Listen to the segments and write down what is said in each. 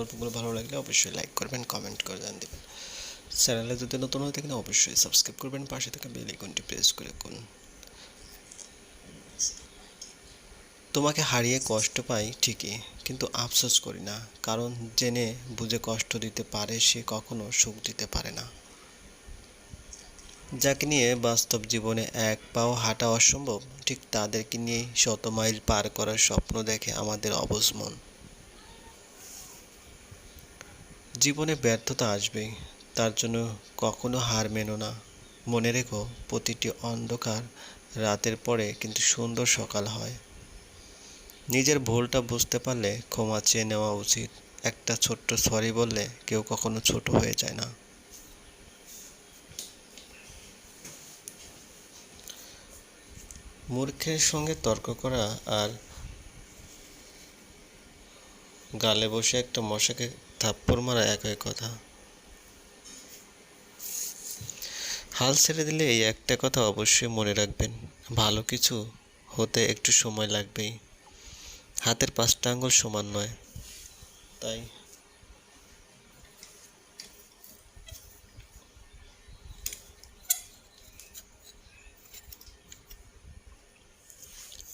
গল্পগুলো ভালো লাগলে অবশ্যই লাইক করবেন কমেন্ট করে জান দেবেন। চ্যানেলে যদি নতুন হয়ে থাকেন, অবশ্যই সাবস্ক্রাইব করবেন, পাশে থাকা বেল আইকনটি প্রেস করে রাখুন। তোমাকে হারিয়ে কষ্ট পাই ঠিকই, কিন্তু আফসোস করি না, কারণ জেনে বুঝে কষ্ট দিতে পারে সে কখনো সুখ দিতে পারে না। যাকে নিয়ে বাস্তব জীবনে এক পাও হাঁটা অসম্ভব, ঠিক তাদেরকে নিয়েই শত মাইল পার করার স্বপ্ন দেখে আমাদের অবুঝ মন জীবনে ব্যর্থতা আসবেই, তার জন্য কখনো হার মেনো না। মনে রেখো, প্রতিটি অন্ধকার রাতের পরে কিন্তু সুন্দর সকাল হয়। নিজের ভুলটা বুঝতে পারলে ক্ষমা চেয়ে নেওয়া উচিত। একটা ছোট্ট সরি বললে কেউ কখনো ছোট হয়ে যায় না। মূর্খের সঙ্গে তর্ক করা আর গালে বসে একটা মশাকে থাপ্পড় মারা একই কথা। হাল ছেড়ে দিলে এই একটা কথা অবশ্যই মনে রাখবেন, ভালো কিছু হতে একটু সময় লাগবেই। হাতের পাঁচটা আঙ্গুল সমান নয়, তাই।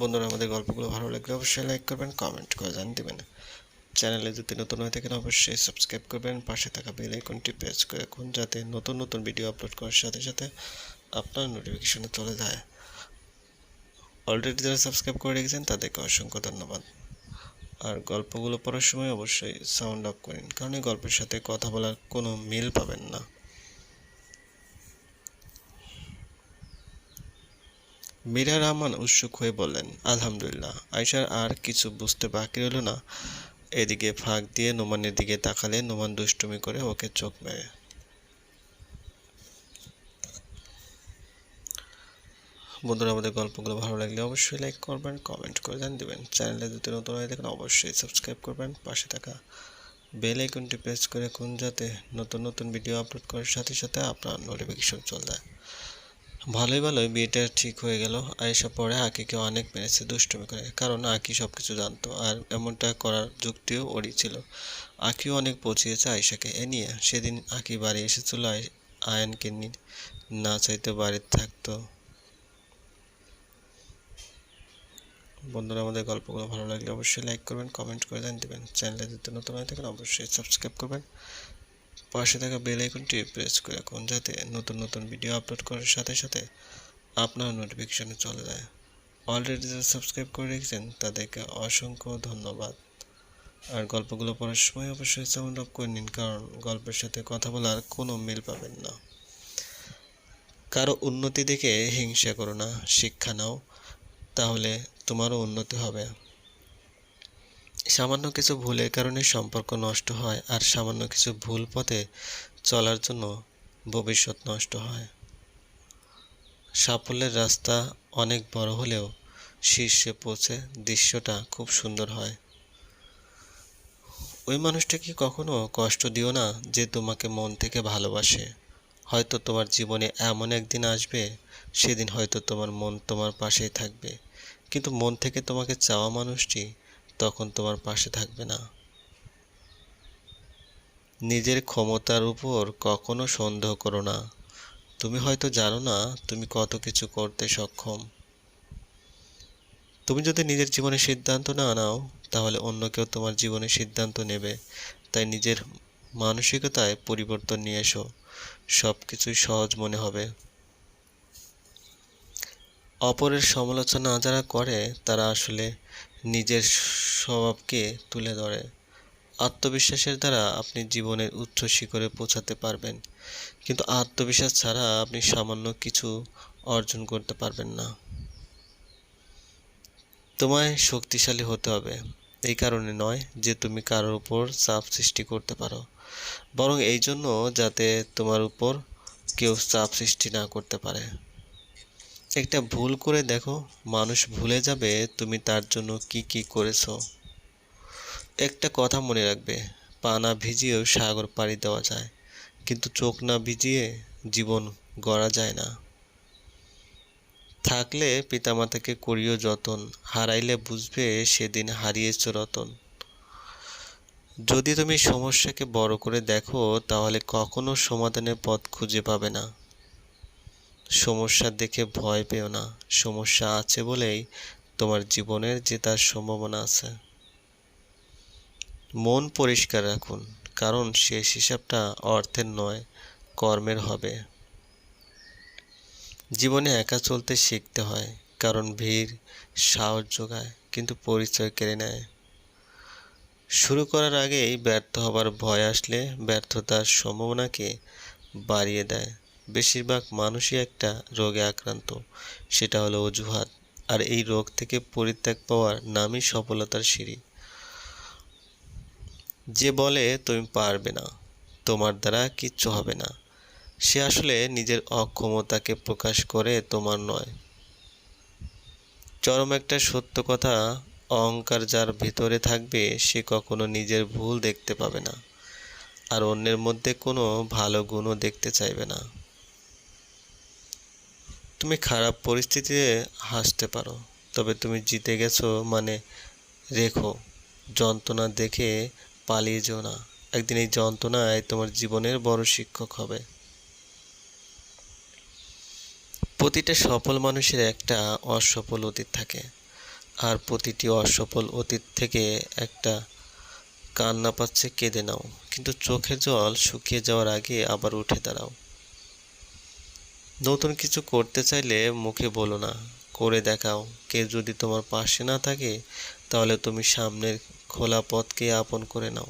বন্ধুরা, আমাদের গল্পগুলো ভালো লাগলে অবশ্যই লাইক করবেন কমেন্ট করে জান দেবেন। চ্যানেলে যদি নতুন হয়ে থাকেন, অবশ্যই সাবস্ক্রাইব করবেন। পাশে থাকা বেল আইকনটি প্রেস করে রাখুন, যাতে নতুন নতুন ভিডিও আপলোড করার সাথে সাথে আপনার নোটিফিকেশনে চলে যায়। অলরেডি যারা সাবস্ক্রাইব করে রেখেছেন, তাদেরকে অসংখ্য ধন্যবাদ। আর গল্পগুলো পড়ার সময় অবশ্যই সাউন্ড অফ করেন কারণ এই গল্পের সাথে কথা বলার কোনো মিল পাবেন না। মীরা রহমান উৎসুক হয়ে বললেন, আলহামদুলিল্লাহ। আয়সার আর কিছু বুঝতে বাকি রইল না। এদিকে ফাঁক দিয়ে নোমানের দিকে তাকালে নোমান দুষ্টুমি করে ওকে চোখ মেরে বন্ধুরা, আমাদের গল্পগুলো ভালো লাগলে অবশ্যই লাইক করবেন কমেন্ট করে জান দেবেন। চ্যানেলে যদি নতুন হয়ে থাকেন, অবশ্যই সাবস্ক্রাইব করবেন। পাশে থাকা বেল আইকনটি প্রেস করে কোন যাতে নতুন নতুন ভিডিও আপলোড করার সাথে সাথে আপনার নোটিফিকেশন চলে যায়। ভালোই ভালোই, বিয়েটা ঠিক হয়ে গেল। আয়েশা পরে আকিকে অনেক মেরেছে, দুষ্টুমি করে। কারণ আকি সব কিছু জানতো, আর এমনটা করার যুক্তিও ওরই ছিল। আকিও অনেক পচিয়েছে আয়েশাকে, এ নিয়ে। সেদিন আকি বাড়ি এসেছিল, আয়- আয়ানকে না চাইতে বাড়িতে থাকতো। বন্ধুরা, আমাদের গল্পগুলো ভালো লাগলে অবশ্যই লাইক করবেন কমেন্ট করে জান দেবেন। চ্যানেলে যদি নতুন হয়ে থাকেন, অবশ্যই সাবস্ক্রাইব করবেন। পাশে থাকা বেল আইকনটি প্রেস করে রাখুন যাতে নতুন নতুন ভিডিও আপলোড করার সাথে সাথে আপনার নোটিফিকেশনে চলে যায়। অলরেডি যারা সাবস্ক্রাইব করে রেখেছেন, তাদেরকে অসংখ্য ধন্যবাদ। আর গল্পগুলো পড়ার সময় অবশ্যই সাউন্ড অফ করে নিন, কারণ গল্পের সাথে কথা বলার কোনো মিল পাবেন না। কারও উন্নতি দেখে হিংসা করো না, শিক্ষা নাও, তাহলে তোমারও উন্নতি হবে। সামান্য কিছু ভুলের কারণে সম্পর্ক নষ্ট হয় আর সামান্য কিছু ভুল পথে চলার জন্য ভবিষ্যৎ নষ্ট হয়। সাফল্যের রাস্তা অনেক বড় হলেও শীর্ষে পৌঁছে দৃশ্যটা খুব সুন্দর হয়। ওই মানুষটাকে কখনো কষ্ট দিও না যে তোমাকে মন থেকে ভালোবাসে? হয়তো তোমার জীবনে এমন একদিন আসবে, সেদিন হয়তো তোমার মন তোমার পাশেই থাকবে। কিন্তু মন থেকে তোমাকে চাওয়া মানুষটি তখন তোমার পাশে থাকবে না। নিজের ক্ষমতার উপর কখনো সন্দেহ করো না। তুমি হয়তো জানো না তুমি কত কিছু করতে সক্ষম। তুমি যদি নিজের জীবনে সিদ্ধান্ত না নাও, তাহলে অন্য কেউ তোমার জীবনে সিদ্ধান্ত নেবে। তাই নিজের মানসিকতায় পরিবর্তন নিয়ে এসো। সব কিছুই সহজ মনে হবে। অপরের সমালোচনা যারা করে, তারা আসলে নিজের স্বভাবকে তুলে ধরে। আত্মবিশ্বাসের দ্বারা আপনি জীবনের উচ্চ শিখরে পৌঁছাতে পারবেন। কিন্তু আত্মবিশ্বাস ছাড়া আপনি সামান্য কিছু অর্জন করতে পারবেন না। তোমায় শক্তিশালী হতে হবে। এই কারণে নয় যে তুমি কারোর উপর চাপ সৃষ্টি করতে পারো। বরং এই জন্য যাতে তোমার উপর কেউ চাপ সৃষ্টি না করতে পারে। একটা ভুল করে দেখো, মানুষ ভুলে যাবে তুমি তার জন্য কি কি করেছ। একটা কথা মনে রাখবে পা না ভিজিয়েও সাগর পাড়ি দেওয়া যায়, কিন্তু চোখ না ভিজিয়ে জীবন গড়া যায় না। থাকলে পিতামাতাকে করিও যতন, হারাইলে বুঝবে সেদিন হারিয়েছ রতন। যদি তুমি সমস্যাকে বড় করে দেখো, তাহলে কখনো সমাধানের পথ খুঁজে পাবে না। সমস্যা দেখে ভয় পেও না। সমস্যা আছে বলেই তোমার জীবনের জেতার সম্ভাবনা আছে। মন পরিষ্কার রাখুন, কারণ শেষ হিসাবটা অর্থের নয়, কর্মের হবে। জীবনে একা চলতে শিখতে হয়, কারণ ভিড়, সাহস যোগায়, কিন্তু পরিচয় কেড়ে নেয়। শুরু করার আগেই ব্যর্থ হবার ভয় আসলে ব্যর্থতার সম্ভাবনাকে বাড়িয়ে দেয়। বেশিরভাগ মানুষই একটা রোগে আক্রান্ত, সেটা হলো অজুহাত। আর এই রোগ থেকে পরিত্যাগ পাওয়ার নামই সফলতার সিঁড়ি। যে বলে, তুমি পারবে না, তোমার দ্বারা কিচ্ছু হবে না। সে আসলে নিজের অক্ষমতাকে প্রকাশ করে তোমার নয়। চরম একটা সত্য কথা, অহংকার যার ভিতরে থাকবে, সে কখনো নিজের ভুল দেখতে পাবে না। আর অন্যের মধ্যে কোনো ভালো গুণও দেখতে চাইবে না। তুমি খারাপ পরিস্থিতিতে হাসতে পারো, তবে তুমি জিতে গেছো মানে রেখো, যন্ত্রণা দেখে পালিয়ে যেও না। একদিন এই যন্ত্রণায় তোমার জীবনের বড় শিক্ষক হবে। প্রতিটা সফল মানুষের একটা অসফল অতীত থাকে, আর প্রতিটি অসফল অতীত থেকে একটা কান্না পাচ্ছে কেঁদে নাও। কিন্তু চোখের জল শুকিয়ে যাওয়ার আগে আবার উঠে দাঁড়াও। নতুন কিছু করতে চাইলে মুখে বলো না। করে দেখাও। কেউ যদি তোমার পাশে না থাকে, তাহলে তুমি সামনের খোলা পথকে আপন করে নাও।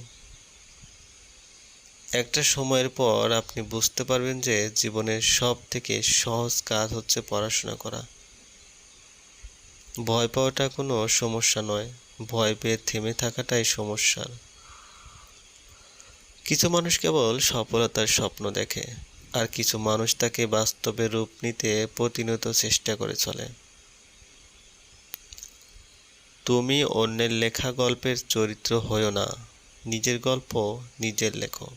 একটা সময়ের পর আপনি বুঝতে পারবেন যে জীবনের সব থেকে সহজ কাজ হচ্ছে পড়াশোনা করা। ভয় পাওয়াটা কোনো সমস্যা নয়। ভয় পেয়ে থেমে থাকাটাই সমস্যার। কিছু মানুষ কেবল সফলতার স্বপ্ন দেখে। আর কিছু মানুষ তাকে বাস্তবে রূপ নিতে প্রতিনিয়ত চেষ্টা করে চলে। তুমি অন্যের লেখা গল্পের চরিত্র হইও না, নিজের গল্প নিজের লেখো।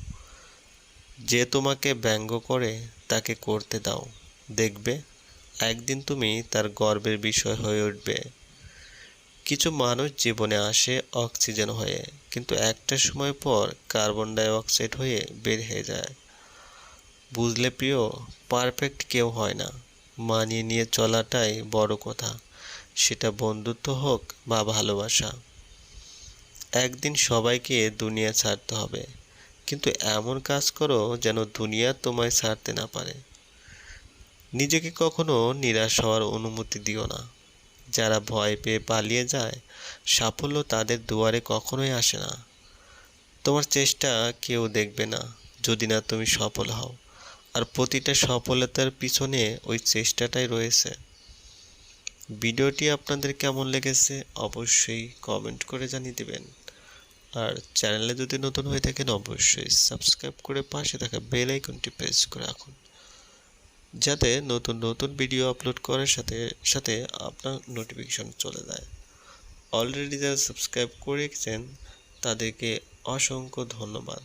যে তোমাকে ব্যঙ্গ করে তাকে করতে দাও। দেখবে, একদিন তুমি তার গর্বের বিষয় হয়ে উঠবে। কিছু মানুষ জীবনে আসে অক্সিজেন হয়ে, কিন্তু একটা সময় পর কার্বন ডাই অক্সাইড হয়ে বের হয়ে যায়। বুঝলে প্রিয় পারফেক্ট কেউ হয় না। মানিয়ে নিয়ে চলাটাই বড় কথা। সেটা বন্ধুত্ব হোক বা ভালোবাসা। একদিন সবাইকে দুনিয়া ছাড়তে হবে। কিন্তু এমন কাজ করো যেন দুনিয়া তোমায় ছাড়তে না পারে। নিজেকে কখনো নিরাশ হওয়ার অনুমতি দিও না। যারা ভয় পেয়ে পালিয়ে যায়, সাফল্য তাদের দুয়ারে কখনোই আসে না। তোমার চেষ্টা কেউ দেখবে না, যদি না তুমি সফল হও। আর প্রতিটা সফলতার পিছনে ওই চেষ্টাটাই রয়েছে। ভিডিওটি আপনাদের কেমন লেগেছে অবশ্যই কমেন্ট করে জানিয়ে দেবেন। আর চ্যানেলে যদি নতুন হয়ে থাকেন, অবশ্যই সাবস্ক্রাইব করে পাশে থাকা বেল আইকনটি প্রেস করে রাখুন। যাতে নতুন নতুন ভিডিও আপলোড করার সাথে সাথে আপনার নোটিফিকেশন চলে যায়। অলরেডি যারা সাবস্ক্রাইব করে রেখেছেন তাদেরকে অসংখ্য ধন্যবাদ।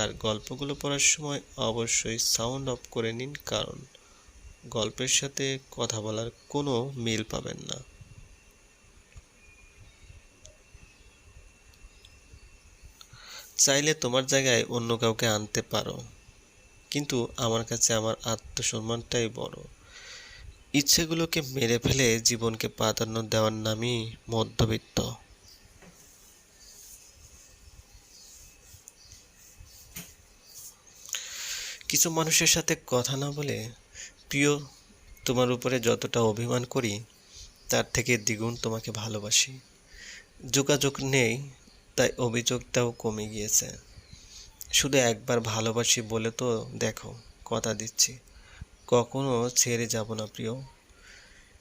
আর গল্পগুলো পড়ার সময় অবশ্যই সাউন্ড অফ করে নিন, কারণ গল্পের সাথে কথা বলার কোনো মিল পাবেন না। চাইলে তোমার জায়গায় অন্য কাউকে আনতে পারো, কিন্তু আমার কাছে আমার আত্মসম্মানটাই বড়। ইচ্ছেগুলোকে মেরে ফেলে জীবনকে প্রাধান্য দেওয়ার নামই মধ্যবিত্ত। কিছু মানুষের সাথে কথা না বলে, প্রিয়, তোমার উপরে যতটা অভিমান করি, তার থেকে দ্বিগুণ তোমাকে ভালোবাসি। যোগাযোগ নেই, তাই অভিযোগটাও কমে গিয়েছে। শুধু একবার ভালোবাসি বলে তো দেখো, কথা দিচ্ছি। কখনো ছেড়ে যাব না, প্রিয়।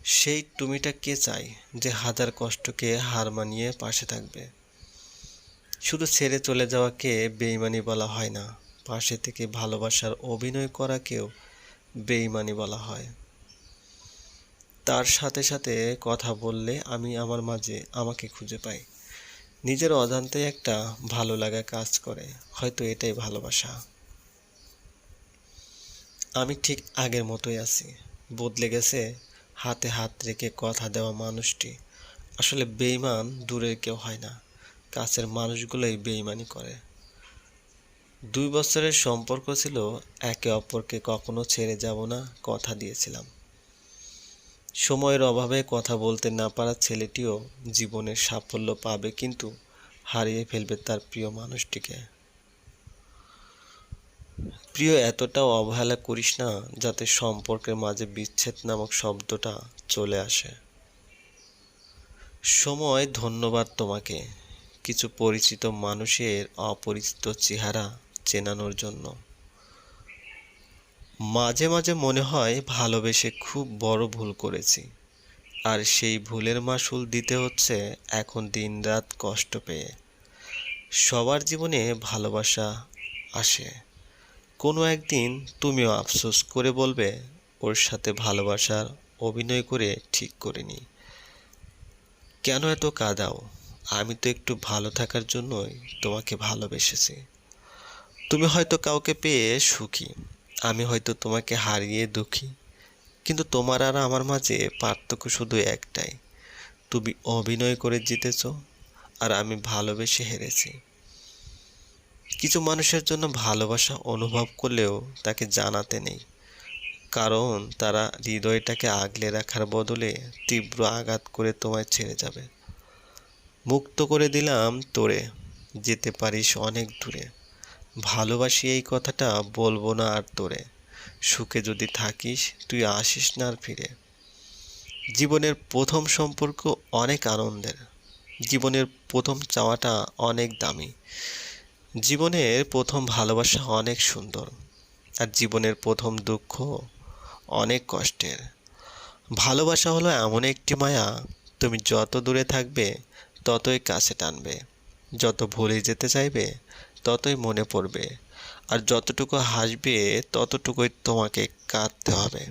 সেই তুমিটা কে চাই যে হাজার কষ্টকে হার মানিয়ে পাশে থাকবে? শুধু ছেড়ে চলে যাওয়াকে বেইমানি বলা হয় না। পাশে থেকে ভালোবাসার অভিনয় করাকেও বেইমানি বলা হয়। তার সাথে সাথে কথা বললে আমি আমার মাঝে আমাকে খুঁজে পাই নিজের অজান্তে একটা ভালো লাগা কাজ করে, হয়তো এটাই ভালোবাসা। আমি ঠিক আগের মতোই আছি। বদলে গেছে, হাতে হাত রেখে কথা দেওয়া মানুষটি। আসলে বেইমান দূরের কেউ হয় না। কাছের মানুষগুলোই বেইমানি করে। দুই বছরের সম্পর্ক ছিল, একে অপরকে কখনো ছেড়ে যাব না, কথা দিয়েছিলাম। সময়ের অভাবে কথা বলতে না পারা ছেলেটিও জীবনের সাফল্য পাবে কিন্তু হারিয়ে ফেলবে তার প্রিয় মানুষটিকে। প্রিয় এতটাও অবহেলা করিস না যাতে সম্পর্কের মাঝে বিচ্ছেদ নামক শব্দটা চলে আসে। সময় ধন্যবাদ তোমাকে। কিছু পরিচিত মানুষের অপরিচিত চেহারা চেনানোর জন্য। মাঝে মাঝে মনে হয় ভালোবেসে খুব বড় ভুল করেছি। আর সেই ভুলের মাসুল দিতে হচ্ছে এখন দিনরাত কষ্ট পেয়ে। সবার জীবনে ভালোবাসা আসে। কোনো একদিন তুমিও আফসোস করে বলবে, ওর সাথে ভালোবাসার অভিনয় করে ঠিক করে করিনি। কেন এত কাঁদাও? আমি তো একটু ভালো থাকার জন্যই তোমাকে ভালোবেসেছি। তুমি হয়তো কাউকে পেয়ে সুখী, আমি হয়তো তোমাকে হারিয়ে দুঃখী, কিন্তু তোমার আর আমার মাঝে পার্থক্য শুধু একটাই। তুমি অভিনয় করে জিতেছ, আর আমি ভালোবেসে হেরেছি। কিছু মানুষের জন্য ভালোবাসা অনুভব করলেও তাকে জানাতে নেই, কারণ তারা হৃদয়টাকে আগলে রাখার বদলে তীব্র আঘাত করে তোমায় ছেড়ে যাবে। মুক্ত করে দিলাম তোরে, যেতে পারিস অনেক দূরে। ভালোবাসি এই কথাটা বলব না আর তোরে। সুখে যদি থাকিস, তুই আসিস না আর ফিরে। জীবনের প্রথম সম্পর্ক অনেক আনন্দের। জীবনের প্রথম চাওয়াটা অনেক দামি। জীবনের প্রথম ভালোবাসা অনেক সুন্দর। আর জীবনের প্রথম দুঃখ অনেক কষ্টের। ভালোবাসা হলো এমন একটি মায়া, তুমি যত দূরে থাকবে, ততই কাছে টানবে। যত ভুলে যেতে চাইবে ততই মনে পড়বে। আর যতটুকু হাসবে, ততটুকুই তোমাকে কাঁদতে হবে।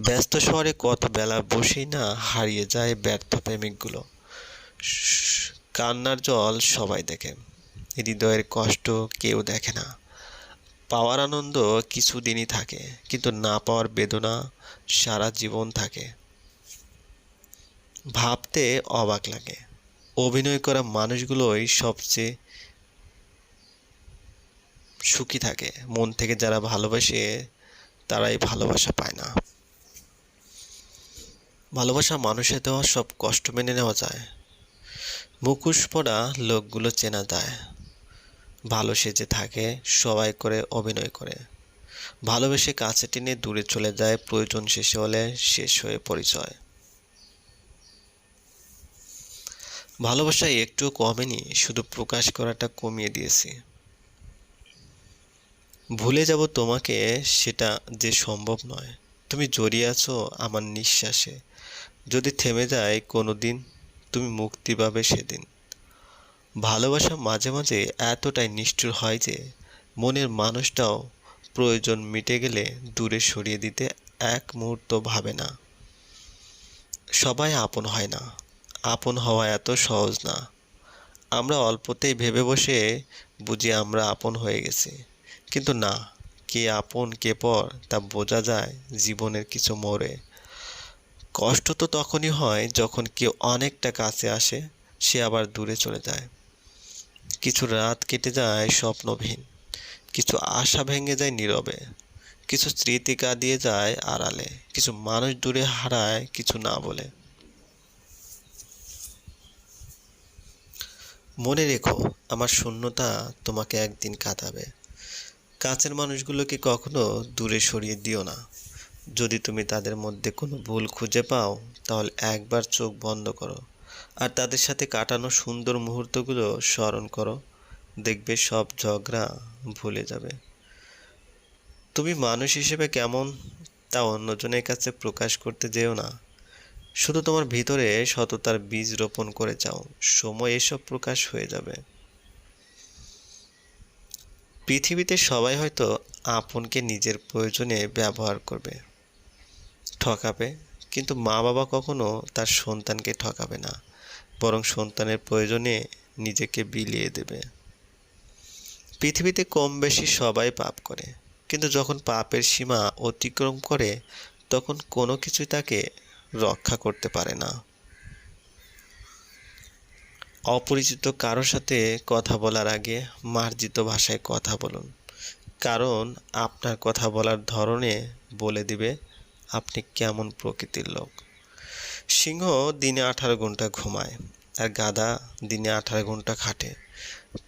ব্যস্ত শহরে কত বেলা বসেই না হারিয়ে যায় ব্যর্থ প্রেমিকগুলো। কান্নার জল সবাই দেখে। হৃদয়ের কষ্ট কেউ দেখে না। পাওয়ার আনন্দ কিছুদিনই থাকে, কিন্তু না পাওয়ার বেদনা সারা জীবন থাকে। ভাবতে অবাক লাগে। অভিনয় করা মানুষগুলোই সবচেয়ে সুখী থাকে। মন থেকে যারা ভালোবাসে, তারাই ভালোবাসা পায় না। ভালোবাসা মানুষের দেওয়া সব কষ্ট মেনে নেওয়া যায়। মুখোশ পড়া লোকগুলো চেনা যায়। ভালো সেজে থাকে, সবাই করে অভিনয় করে। ভালোবেসে কাছে টেনে দূরে চলে যায়, প্রয়োজন শেষে হলে শেষ হয়ে পরিচয়। ভালোবাসা একটু কমেনি, শুধু প্রকাশ করাটা কমিয়ে দিয়েছি। ভুলে যাব তোমাকে, সেটা যে সম্ভব নয়। তুমি জড়িয়ে আছো আমার নিঃশ্বাসে। যদি থেমে যায় কোনো দিন তুমি মুক্তি পাবে সেদিন। ভালোবাসা মাঝে মাঝে এতটাই নিষ্ঠুর হয় যে, মনের মানুষটাও প্রয়োজন মিটে গেলে দূরে সরিয়ে দিতে এক মুহূর্ত ভাবে না। সবাই আপন হয় না। আপন হওয়া এত সহজ না। আমরা অল্পতেই ভেবে বসে বুঝি আমরা আপন হয়ে গেছি। কিন্তু না, কে আপন, কে পর, তা বোঝা যায় জীবনের কিছু মোড়ে। কষ্ট তো তখনই হয় যখন কেউ অনেকটা কাছে আসে, সে আবার দূরে চলে যায়। কিছু রাত কেটে যায় স্বপ্নহীন কিছু আশা ভেঙে যায় নীরবে, কিছু স্মৃতি দিয়ে যায় আড়ালে, কিছু মানুষ দূরে হারায় কিছু না বলে। মনে রেখো, আমার শূন্যতা তোমাকে একদিন কাঁদাবে। কাছের মানুষগুলোকে কখনো দূরে সরিয়ে দিও না। যদি তুমি তাদের মধ্যে কোনো ভুল খুঁজে পাও, তাহলে একবার চোখ বন্ধ করো। আর তাদের সাথে কাটানো সুন্দর মুহূর্তগুলো স্মরণ করো। দেখবে সব ঝগড়া ভুলে যাবে। তুমি মানুষ হিসেবে কেমন, তা অন্যজনের কাছে প্রকাশ করতে যেও না। শুধু তোমার ভিতরে সততার বীজ রোপণ করে যাও। সময় এসব প্রকাশ হয়ে যাবে। পৃথিবীতে সবাই হয়তো আপনকে নিজের প্রয়োজনে ব্যবহার করবে, ঠকাবে, কিন্তু মা বাবা কখনো তার সন্তানকে ঠকাবে না, বরং সন্তানের প্রয়োজনে নিজেকে বিলিয়ে দেবে। পৃথিবীতে কম বেশি সবাই পাপ করে, কিন্তু যখন পাপের সীমা অতিক্রম করে, তখন কোনো কিছুই তাকে রক্ষা করতে পারে না। অপরিচিত কারোর সাথে কথা বলার আগে মার্জিত ভাষায় কথা বলুন। কারণ আপনার কথা বলার ধরনে বলে দিবে আপনি কেমন প্রকৃতির লোক। সিংহ দিনে আঠারো ঘণ্টা ঘুমায় আর গাধা দিনে আঠারো ঘণ্টা খাটে।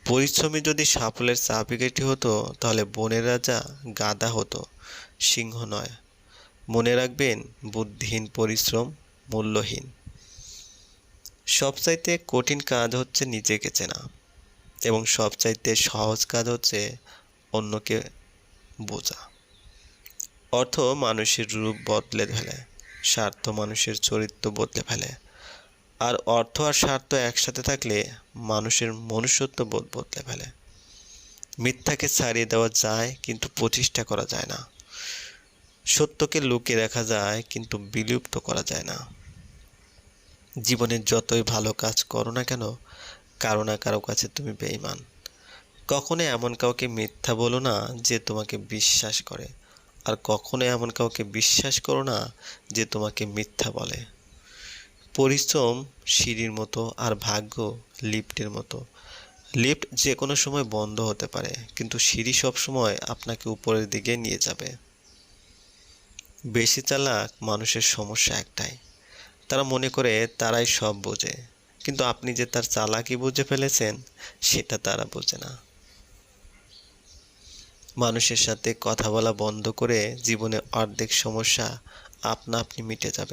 পরিশ্রমী যদি সাফল্যের চাবিকাঠি হতো, তাহলে বনের রাজা গাধা হতো, সিংহ নয়। মনে রাখবেন, বুদ্ধিহীন, পরিশ্রম, মূল্যহীন। সবচাইতে কঠিন কাজ হচ্ছে নিজেকে চেনা এবং সবচাইতে সহজ কাজ হচ্ছে অন্যকে বোঝা। অর্থ মানুষের রূপ বদলে ফেলে, স্বার্থ মানুষের চরিত্র বদলে ফেলে। আর অর্থ আর স্বার্থ একসাথে থাকলে মানুষের মনুষ্যত্ব বোধ বদলে ফেলে। মিথ্যাকে ছাড়িয়ে দেওয়া যায়, কিন্তু প্রতিষ্ঠা করা যায় না। সত্যকে লুকিয়ে রাখা যায়, কিন্তু বিলুপ্ত করা যায় না। জীবনে যতই ভালো কাজ করো না কেন, কারও না কারও কাছে তুমি বেঈমান। কখনো এমন কাউকে মিথ্যা বলো না যে তোমাকে বিশ্বাস করে, আর কখনো এমন কাউকে বিশ্বাস করো না যে তোমাকে মিথ্যা বলে। পরিশ্রম সিঁড়ির মতো আর ভাগ্য লিফটের মতো। লিফট যে কোনো সময় বন্ধ হতে পারে, কিন্তু সিঁড়ি সব সময় আপনাকে উপরের দিকে নিয়ে যাবে। বেশি চালাক মানুষের সমস্যা একটাই। তারা মনে করে তারাই সব বোঝে, কিন্তু আপনি যে তার চালাকি বুঝে ফেলেছেন, সেটা তারা বোঝে না। মানুষের সাথে কথা বলা বন্ধ করে জীবনে অর্ধেক সমস্যা আপনা আপনি মিটে যাবে।